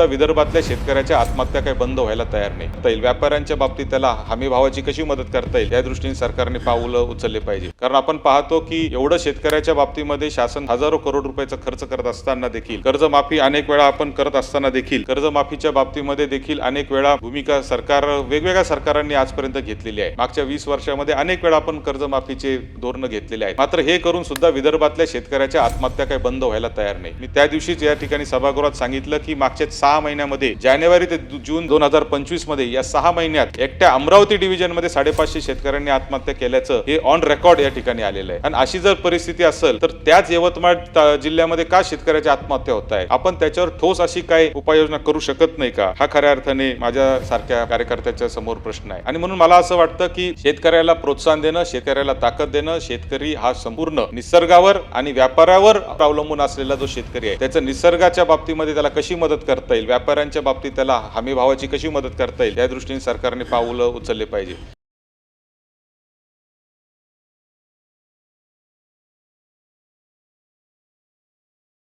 सुद्धा विदर्भातल्या शेतकऱ्याच्या आत्महत्या काही बंद व्हायला तयार नाही. येईल व्यापाऱ्यांच्या बाबतीत त्याला हमी भावाची कशी मदत करता येईल या दृष्टीने सरकारने पाऊलं उचलले पाहिजे. कारण आपण पाहतो की एवढं शेतकऱ्याच्या बाबतीमध्ये शासन हजारो करोड रुपयाचा खर्च करत असताना देखील कर्जमाफी अनेक वेळा आपण करत असताना देखील कर्जमाफीच्या बाबतीमध्ये देखील अनेक वेळा भूमिका सरकार वेगवेगळ्या सरकारांनी आजपर्यंत घेतलेली आहे. मागच्या वीस वर्षामध्ये अनेक वेळा आपण कर्जमाफीचे धोरणं घेतलेले आहेत. मात्र हे करून सुद्धा विदर्भातल्या शेतकऱ्याच्या आत्महत्या काही बंद व्हायला तयार नाही. मी त्या दिवशीच या ठिकाणी सभागृहात सांगितलं की मागच्या सहा महिन्यामध्ये जानेवारी ते जून दोन हजार पंचवीसमध्ये या सहा महिन्यात एकट्या अमरावती डिव्हिजनमध्ये साडेपाचशे शेतकऱ्यांनी आत्महत्या केल्याचं हे ऑन रेकॉर्ड या ठिकाणी आलेलं आहे. आणि अशी जर परिस्थिती असेल तर त्याच यवतमाळ जिल्ह्यामध्ये का शेतकऱ्याच्या आत्महत्या होत आहे? आपण त्याच्यावर ठोस अशी काय उपाययोजना करू शकत नाही का? हा खऱ्या अर्थाने माझ्या सारख्या कार्यकर्त्याच्या समोर प्रश्न आहे. आणि म्हणून मला असं वाटतं की शेतकऱ्याला प्रोत्साहन देणं शेतकऱ्याला ताकद देणं शेतकरी हा संपूर्ण निसर्गावर आणि व्यापारावर अवलंबून असलेला जो शेतकरी आहे त्याचं निसर्गाच्या बाबतीमध्ये त्याला कशी मदत करता येईल? व्यापाऱ्यांच्या बाबतीत त्याला हमी भावाची कशी मदत करता येईल? या दृष्टीने सरकारने पावलं उचलले पाहिजे.